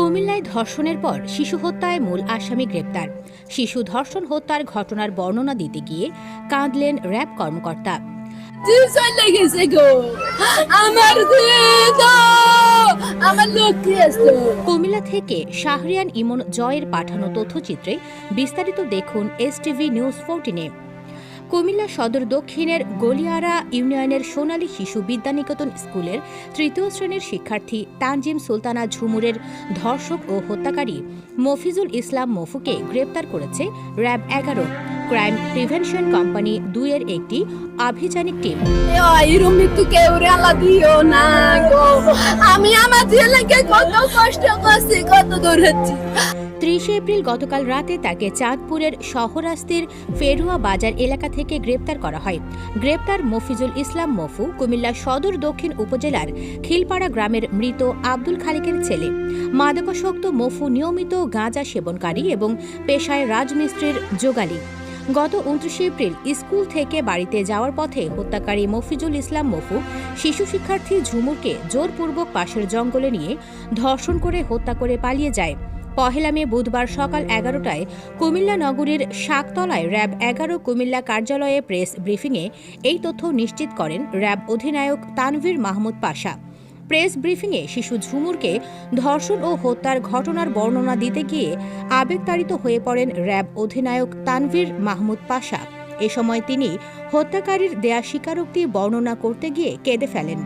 কুমিল্লায় ধর্ষণের পর শিশু হত্যায় মূল আসামি গ্রেপ্তার। শিশু ধর্ষণ হত্যার ঘটনার বর্ণনা দিতে গিয়ে কাঁদলেন র্যাব কর্মকর্তা। কুমিল্লা থেকে শাহরিয়ান ইমন জয়ের পাঠানো তথ্যচিত্রে বিস্তারিত দেখুন এস টিভি নিউজ ফোরটিনে। কুমিল্লা সদর দক্ষিণের গলিয়ারা ইউনিয়নের সোনালী শিশু বিদ্যানিকেতন স্কুলের তৃতীয় শ্রেণির শিক্ষার্থী তানজিম সুলতানা ঝুমুরের ধর্ষক ও হত্যাকারী মফিজুল ইসলাম মফুকে গ্রেপ্তার করেছে র্যাব এগারো। ক্রাইম প্রিভেনশন কোম্পানি দুইয়ের একটি আভিযানিক টিম। আমি আমার কত কষ্ট করছি, কত দৌড়াচ্ছি। ত্রিশে এপ্রিল গতকাল রাতে তাকে চাঁদপুরের শহরাস্তির ফেরুয়া বাজার এলাকা থেকে গ্রেপ্তার করা হয়। গ্রেপ্তার মফিজুল ইসলাম মফু কুমিল্লা সদর দক্ষিণ উপজেলার খিলপাড়া গ্রামের মৃত আব্দুল খালিকের ছেলে। মাদকাসক্ত মফু নিয়মিত গাঁজা সেবনকারী এবং পেশায় রাজমিস্ত্রির যোগালী। গত উনত্রিশে এপ্রিল স্কুল থেকে বাড়িতে যাওয়ার পথে হত্যাকারী মফিজুল ইসলাম মফু শিশু শিক্ষার্থী ঝুমুরকে জোরপূর্বক পাশের জঙ্গলে নিয়ে ধর্ষণ করে হত্যা করে পালিয়ে যায়। পহেলা মে বুধবার সকাল এগারোটায় কুমিল্লা নগরীর শাকতলায় র্যাব এগারো কুমিল্লা কার্যালয়ে প্রেস ব্রিফিংয়ে এই তথ্য নিশ্চিত করেন র্যাব অধিনায়ক তানভীর মাহমুদ পাশা। প্রেস ব্রিফিংয়ে শিশু ঝুমুরকে ধর্ষণ ও হত্যার ঘটনার বর্ণনা দিতে গিয়ে আবেগতাড়িত হয়ে পড়েন র্যাব অধিনায়ক তানভীর মাহমুদ পাশা। এ সময় তিনি হত্যাকারীর দেয়া স্বীকারোক্তি বর্ণনা করতে গিয়ে কেঁদে ফেলেন।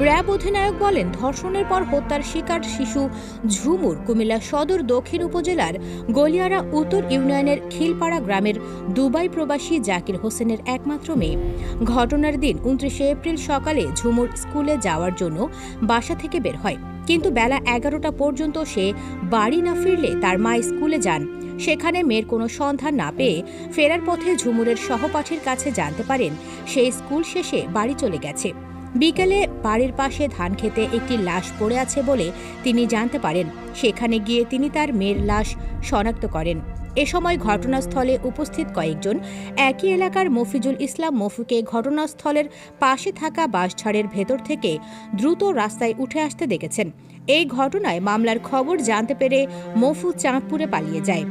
র্যাব অধিনায়ক বলেন, ধর্ষণের পর হত্যার শিকার শিশু ঝুমুর কুমিল্লা সদর দক্ষিণ উপজেলার গলিয়ারা উত্তর ইউনিয়নের খিলপাড়া গ্রামের দুবাই প্রবাসী জাকির হোসেনের একমাত্র মেয়ে। ঘটনার দিন উনত্রিশে এপ্রিল সকালে ঝুমুর স্কুলে যাওয়ার জন্য বাসা থেকে বের হয়। কিন্তু বেলা এগারোটা পর্যন্ত সে বাড়ি না ফিরলে তার মা স্কুলে যান। সেখানে মেয়ের কোনো সন্ধান না পেয়ে ফেরার পথে ঝুমুরের সহপাঠীর কাছে জানতে পারেন সে স্কুল শেষে বাড়ি চলে গেছে। বিকেলে বাড়ির পাশে ধান খেতে একটি লাশ পড়ে আছে বলে তিনি জানতে পারেন। সেখানে গিয়ে তিনি তার মেয়ের লাশ শনাক্ত করেন। এ সময় ঘটনাস্থলে উপস্থিত কয়েকজন একই এলাকার মফিজুল ইসলাম মফুকে ঘটনাস্থলের পাশে থাকা বাসঝাড়ের ভেতর থেকে দ্রুত রাস্তায় উঠে আসতে দেখেছেন। এই ঘটনায় মামলার খবর জানতে পেরে মফু চাঁদপুরে পালিয়ে যায়।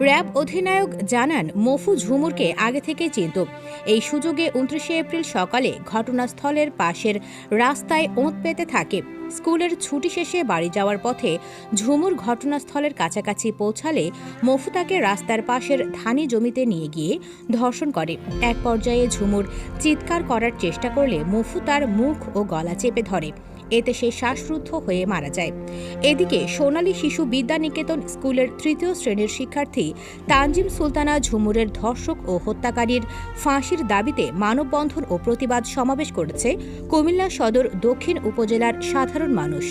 র্যাব অধিনায়ক জানান, মফু ঝুমুরকে আগে থেকেই চিনত এই সুযোগে উনত্রিশে এপ্রিল সকালে ঘটনাস্থলের পাশের রাস্তায় ওঁত পেতে থাকে। স্কুলের ছুটি শেষে বাড়ি যাওয়ার পথে ঝুমুর ঘটনাস্থলের কাছাকাছি পৌঁছালে মফু তাকে রাস্তার পাশের ধানি জমিতে নিয়ে গিয়ে ধর্ষণ করে। এক পর্যায়ে ঝুমুর চিৎকার করার চেষ্টা করলে মফু তার মুখ ও গলা চেপে ধরে। এতে সে শ্বাসরুদ্ধ হয়ে মারা যায়। এদিকে সোনালী শিশু বিদ্যানিকেতন স্কুলের তৃতীয় শ্রেণির শিক্ষার্থী তানজিম সুলতানা ঝুমুরের ধর্ষক ও হত্যাকারীর ফাঁসির দাবিতে মানববন্ধন ও প্রতিবাদ সমাবেশ করেছে কুমিল্লা সদর দক্ষিণ উপজেলার সাধারণ মানুষ।